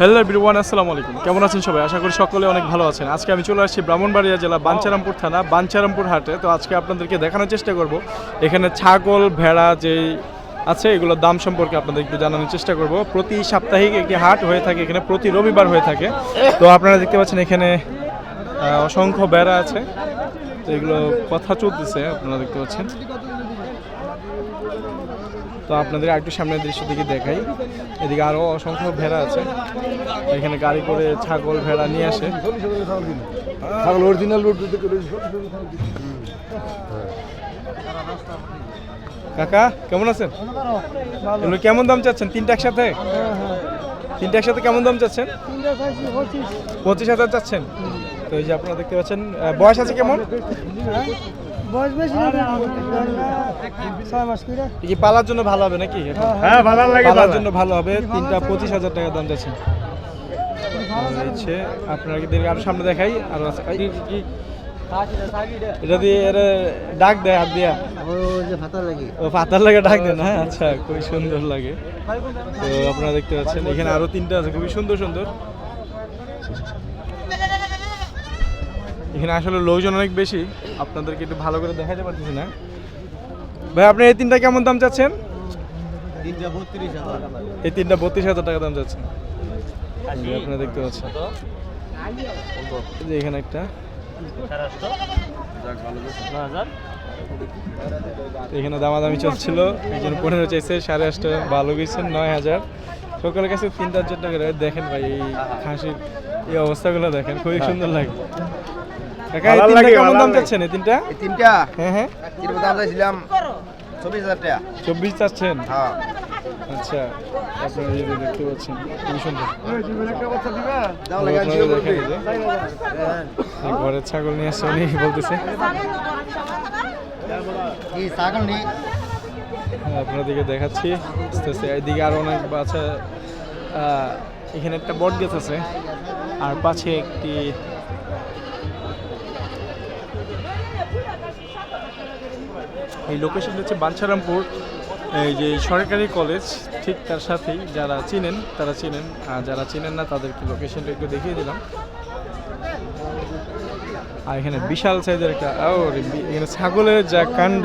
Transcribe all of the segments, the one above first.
Hello everyone, আসসালামু আলাইকুম। কেমন আছেন সবাই? আশা করি সকলে অনেক ভালো আছেন। আজকে আমি চলে আসছি ব্রাহ্মণবাড়িয়া জেলা বাঞ্চারামপুর থানা, বাঞ্চারামপুর হাটে। তো আজকে আপনাদেরকে দেখানোর চেষ্টা করব। এখানে ছাগল, ভেড়া যে আছে, এগুলোর দাম সম্পর্কে আপনাদের একটু জানানোর চেষ্টা করব। প্রতি সাপ্তাহিক একটি হাট হয়ে থাকে এখানে, প্রতি রবিবার হয়ে থাকে। তো আপনারা দেখতে পাচ্ছেন এখানে অসংখ্য বেড়া আছে। তো এগুলো কথা চলতেছে, আপনারা দেখতে পাচ্ছেন। তো আপনাদের একটু সামনের দৃশ্য দিকে দেখাই। এদিকে আরও অসংখ্য ভেড়া আছে। এখানে গাড়ি করে ছাগল ভেড়া নিয়ে আসে। ছাগল অরিজিনাল কাকা কেমন আছেন? এগুলো কেমন দাম চাচ্ছেন? তিনটা একসাথে? তিনটা একসাথে কেমন দাম চাচ্ছেন? পঁচিশ হাজার চাচ্ছেন। তো এই যে আপনারা দেখতে পাচ্ছেন বয়স আছে কেমন? বয়স বেশি না ছয় মাস করে। কি পালার জন্য ভালো হবে নাকি? হ্যাঁ ভালো লাগে পালার জন্য ভালো হবে। তিনটা পঁচিশ হাজার টাকা দাম যাচ্ছে আপনারা কি আরও সামনে দেখাই। আর এই, এটা দিয়ে এরা ডাক দেয় হাত দিয়া। ও যে ভাতা লাগে। ও পাতার লাগে ডাক দেয় না আচ্ছা খুবই সুন্দর লাগে। তো আপনারা দেখতে পাচ্ছেন এখানে আরও তিনটা আছে। খুবই সুন্দর সুন্দর। এখানে আসলে লোকজন অনেক বেশি। আপনাদেরকে একটু ভালো করে দেখাতে পারতেছি না। ভাই আপনি এই তিনটা কেমন দাম চাচ্ছেন? এই তিনটা বত্রিশ হাজার টাকা দাম চাচ্ছেন। আপনারা দেখতে পাচ্ছেন। যে এখানে একটা। এখানে দামাদামি চলছিল। একজন পনেরো চাইছে সাড়ে আটটা ভালো গেছেন নয় হাজার। সকালের কাছে তিন চার হাজার টাকা দেখেন ভাই এই খাসির এই অবস্থাগুলো দেখেন খুবই সুন্দর লাগে। কাকা এই তিনটা কেমন দাম চাচ্ছেন? এই তিনটা? এই তিনটা? হ্যাঁ হ্যাঁ। এর দাম চাইছিলাম চব্বিশ হাজার টাকা। চব্বিশ চাচ্ছেন? হ্যাঁ। আচ্ছা আপনারা দেখতে পাচ্ছেন খুবই সুন্দর। ঘরের ছাগল নিয়ে আসছে উনি বলতেছে। ছাগল নেই? আপনাদেরকে দেখাচ্ছি। এদিকে আরও অনেক আছে আহ, এখানে একটা বট গাছ আছে। আর পাশে একটি এই লোকেশন হচ্ছে বাঞ্ছারামপুর। এই যে সরকারি কলেজ ঠিক তার সাথেই যারা চিনেন, তারা চিনেন। আর যারা চিনেন না, তাদেরকে লোকেশনটা একটু দেখিয়ে দিলাম। আর এখানে বিশাল সাইজের একটা এখানে ছাগলের যা কাণ্ড।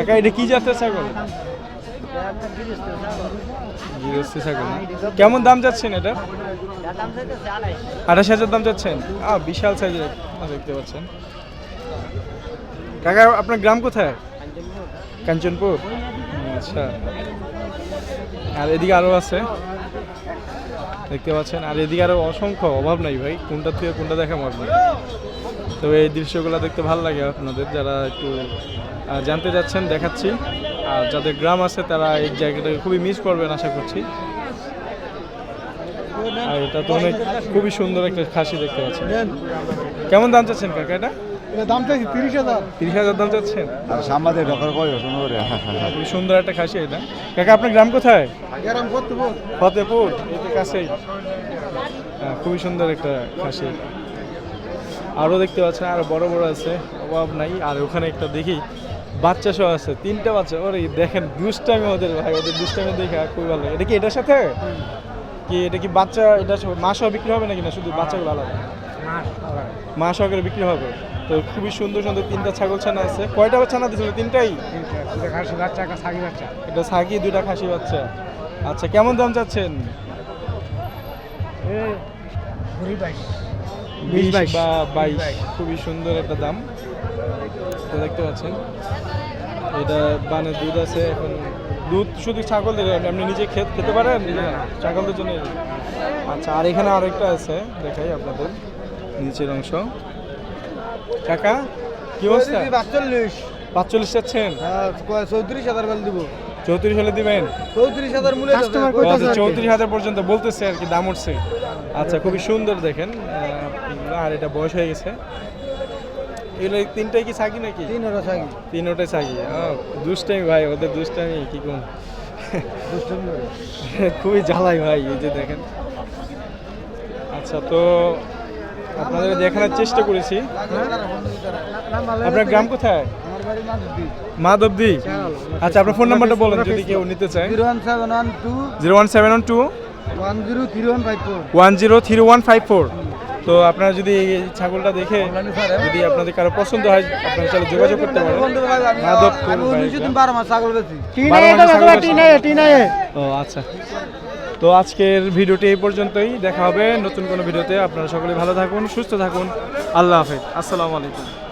একা, এটা কি জাতের ছাগল? কেমন দাম যাচ্ছেন এটা? আঠাশ হাজার দাম যাচ্ছেন। বিশাল সাইজের দেখতে পাচ্ছেন। কাকা, আপনার গ্রাম কোথায়? কাঞ্চনপুর? আচ্ছা। আর এদিকে আরও আছে। দেখতে পাচ্ছেন, আর এদিকে আরও অসংখ্য অভাব নাই ভাই। কোনটা থেকে কোনটা দেখা আপনার তবে এই দৃশ্যগুলো দেখতে ভালো লাগে আপনাদের, যারা একটু জানতে যাচ্ছেন, দেখাচ্ছি। আর যাদের গ্রাম আছে, তারা এই জায়গাটাকে খুবই মিস করবেন, আশা করছি। আর এটা তো অনেক, খুবই সুন্দর একটা খাসি দেখতে পাচ্ছেন। কেমন দাম চাচ্ছেন কাকা এটা দাম চাইছি তিরিশ হাজার। তিরিশ হাজার দাম চাচ্ছেন আর সামনে ঢকার কয় শুনো রে খুবই সুন্দর একটা খাসি এটা। কাকা আপনার গ্রাম কোথায়? গ্রাম করতে ফতেপুর এটা কাছেই। হ্যাঁ, খুবই সুন্দর একটা খাসি আরও দেখতে পাচ্ছেন আরও বড় বড় আছে অভাব নাই। আর ওখানে একটা দেখি বাচ্চা সহ আছে তিনটা বাচ্চা। ওরে দেখেন দুষ্টামি ওদের ভাই ওদের দুষ্টামি দেখে খুবই ভালো। লাগে। এটা কি এটার সাথে? কি এটা কি বাচ্চা এটা সহ- মা সহ বিক্রি হবে নাকি না? শুধু বাচ্চাগুলো আলাদা? মা সহকারে বিক্রি হবে? তো খুবই সুন্দর সুন্দর তিনটা ছাগল ছানা আছে। কয়টা ছানা দিয়েছিল তিনটাই? খাসি বাচ্চা একটা ছাগি বাচ্চা। এটা সাকি দুইটা খাসি বাচ্চা। আচ্ছা কেমন দাম চাচ্ছেন? বিশ। বা বাইশ। খুবই সুন্দর একটা দাম। তো দেখতে পাচ্ছেন এটা বানে দুধ আছে এখন দুধ শুধু ছাগল দিলে আপনি নিজে খেতে খেতে পারেন? ছাগলদের জন্য আচ্ছা আর এখানে আরেকটা আছে দেখাই আপনাদের নিচের অংশ। কাকা কি অবস্থা? পাঁচচল্লিশ পাঁচচল্লিশ চাচ্ছেন হ্যাঁ চৌত্রিশ হাজার বেল দিব। চৌত্রিশ হলে দিবেন? চৌত্রিশ হাজার মূল্য আচ্ছা, চৌত্রিশ হাজার পর্যন্ত বলতেছে আর কি দাম উঠছে। আচ্ছা খুবই সুন্দর দেখেন। আর এটা বয়স হয়ে গেছে। এগুলো এই তিনটাই কি সাকি নাকি? তিন হাজার ছাগি তিনোটাই সাকি দুষ্টামি ভাই ওদের দুষ্টামি কি কম খুবই জ্বালাই ভাই এই যে দেখেন। আচ্ছা তো আপনাদের দেখানোর চেষ্টা করেছি। আপনার গ্রাম কোথায়? আমার বাড়ি মাধবদী। মাধবদী আচ্ছা আপনার ফোন নাম্বারটা বলেন যদি কেউ নিতে চায়। Zero one seven one two. Zero one seven one two one zero three one five four. তো আপনারা যদি এই ছাগলটা দেখে যদি আপনাদের কারও পছন্দ হয় আপনারা চাইলে যোগাযোগ করতে পারেন। বারো মাস ছাগল বেশি? ও আচ্ছা। তো আজকের ভিডিওটি এই পর্যন্তই। দেখা হবে নতুন কোনো ভিডিওতে। আপনারা সকলে ভালো থাকুন, সুস্থ থাকুন। আল্লাহ হাফেজ। আসসালামু আলাইকুম।